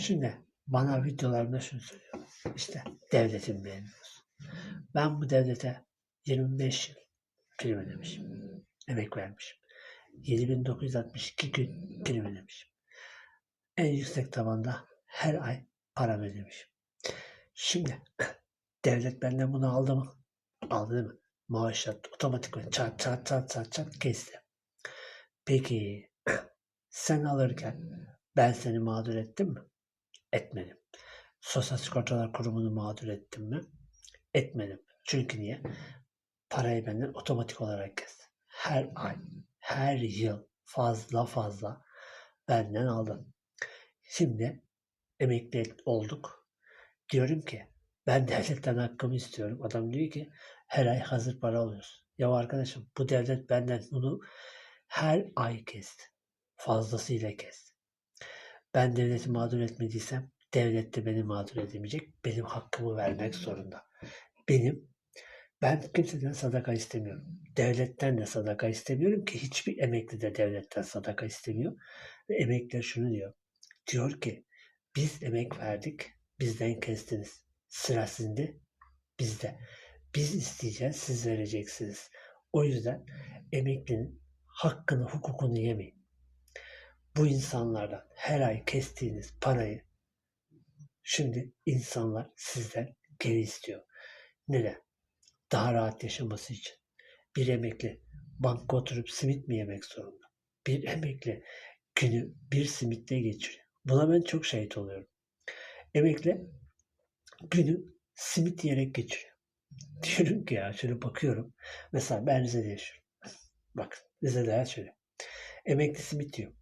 Şimdi bana videolarımda şunu söylüyor. İşte devletin beğeniyoruz. Ben bu devlete 25 yıl prim ödemişim. Emek vermişim. 7962 gün prim ödemişim. En yüksek tabanda her ay para ödemişim. Şimdi devlet benden bunu aldı mı? Aldı değil mi? Maaşlat otomatik çat çat çat çat çat kesti. Peki sen alırken ben seni mağdur ettim mi? Etmedim. Sosyal Sigortalar Kurumu'nu mağdur ettim mi? Etmedim. Çünkü niye? Parayı benden otomatik olarak kesti. Her ay, her yıl fazla fazla benden aldın. Şimdi emekli olduk. Diyorum ki ben devletten hakkımı istiyorum. Adam diyor ki her ay hazır para alıyorsun. Ya arkadaşım bu devlet benden bunu her ay kesti. Fazlasıyla kesti. Ben devleti mağdur etmediysem devlet de beni mağdur edemeyecek. Benim hakkımı vermek zorunda. Benim ben kimseden sadaka istemiyorum. Devletten de sadaka istemiyorum ki hiçbir emekli de devletten sadaka istemiyor. Ve emekliler şunu diyor. Diyor ki biz emek verdik, bizden kestiniz. Sıra sizde, bizde. Biz isteyeceğiz, siz vereceksiniz. O yüzden emeklinin hakkını, hukukunu yemeyin. Bu insanlardan her ay kestiğiniz parayı şimdi insanlar sizden geri istiyor. Neden? Daha rahat yaşaması için. Bir emekli banka oturup simit mi yemek zorunda? Bir emekli günü bir simitle geçiriyor. Buna ben çok şahit oluyorum. Emekli günü simit yiyerek geçiriyor. Diyorum ki ya şöyle bakıyorum. Mesela ben Rize'de yaşıyorum. Bakın Rize'de şöyle. Emekli simit yiyor.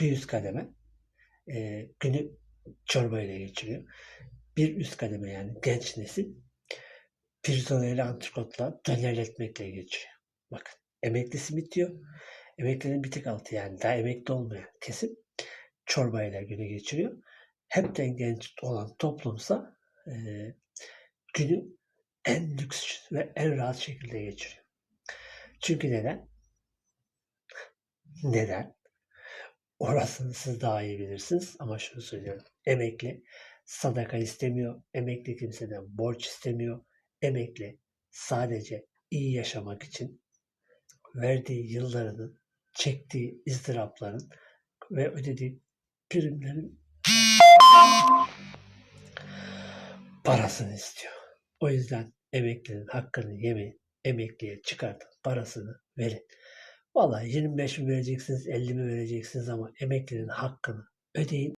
Bir üst kademe e, günü çorba ile geçiriyor. Bir üst kademe yani genç nesil pirzola ile antrikotla döner ekmekle geçiriyor. Bakın emekli simit diyor. Emeklinin bir tık altı yani daha emekli olmayan kesim çorbayla günü geçiriyor. Hepten genç olan toplumsa e, günü en lüks ve en rahat şekilde geçiriyor. Çünkü neden? Neden? Orasını siz daha iyi bilirsiniz ama şunu söylüyorum. Emekli sadaka istemiyor. Emekli kimseden borç istemiyor. Emekli sadece iyi yaşamak için verdiği yıllarının, çektiği ızdırapların ve ödediği primlerin parasını istiyor. O yüzden emeklinin hakkını yemeyin. Emekliye çıkartın parasını verin. Vallahi 25 mi vereceksiniz, 50 mi vereceksiniz ama emeklinin hakkını ödeyin.